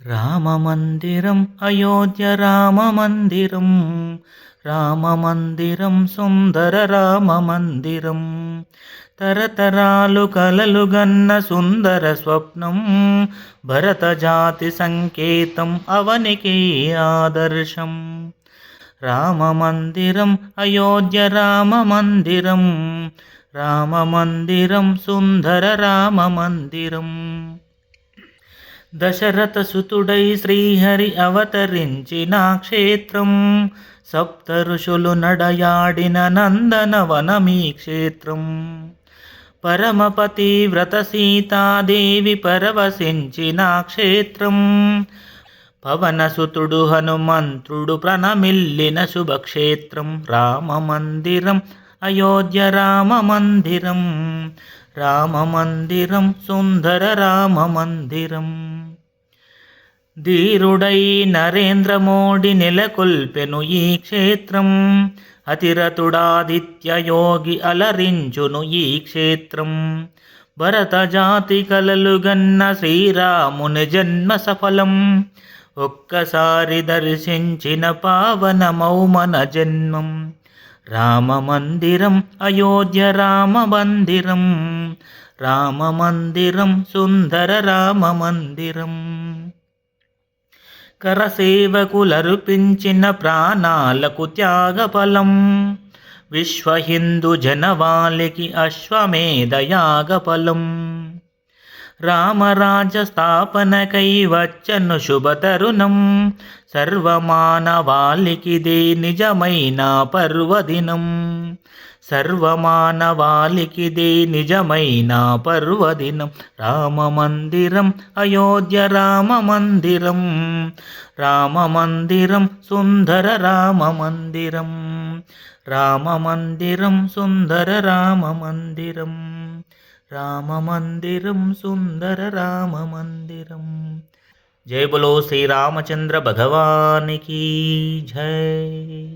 రామమందిరం అయోధ్య రామమందిరం రామమందిరం సుందర రామమందిరం తరతరాలు కలలుగన్న సుందర స్వప్నం భరత జాతి సంకేతం అవనికి ఆదర్శం రామమందిరం అయోధ్య రామమందిరం రామమందిరం సుందర రామమందిరం దశరథ సుతుడై శ్రీహరి అవతరించిన క్షేత్రం సప్త ఋషులు నడయాడిన నందనవనమీ క్షేత్రం. పరమపతి వ్రత సీతాదేవి పరవశించిన క్షేత్రం. పవనసుతుడు హనుమంతుడు ప్రణమిల్లిన శుభక్షేత్రం. రామమందిరం అయోధ్య రామమందిరం. రామమందిరం సుందర రామమందిరం. ధీరుడై నరేంద్ర మోడి నెలకొల్పెను ఈ క్షేత్రం. అతిరతుడాదిత్య యోగి అలరించును ఈ క్షేత్రం. భరత జాతి కలలు గన్న శ్రీరాముని జన్మ సఫలం. ఒక్కసారి దర్శించిన పావనమౌ మన జన్మం. రామమందిరం అయోధ్య రామ మందిరం. రామ మందిరం సుందర రామ మందిరం. కరసేవకులర్పించిన ప్రాణాలకు త్యాగఫలం. విశ్వ హిందూ జనవాళికి అశ్వమేధయాగఫలం రామరాజ స్థాపనకై వచ్చను శుభతరుణం. సర్వమానవాళికిదే నిజమైన పర్వదినం. సర్వమానవాళికిదే నిజమైన పర్వదినం. రామమందిరం అయోధ్య రామమందిరం. రామమందిరం సుందర రామమందిరం. రామమందిరం సుందర రామమందిరం. రామమందిరం సుందర రామమందిరం. జై బలో శ్రీరామచంద్ర భగవానికి జై.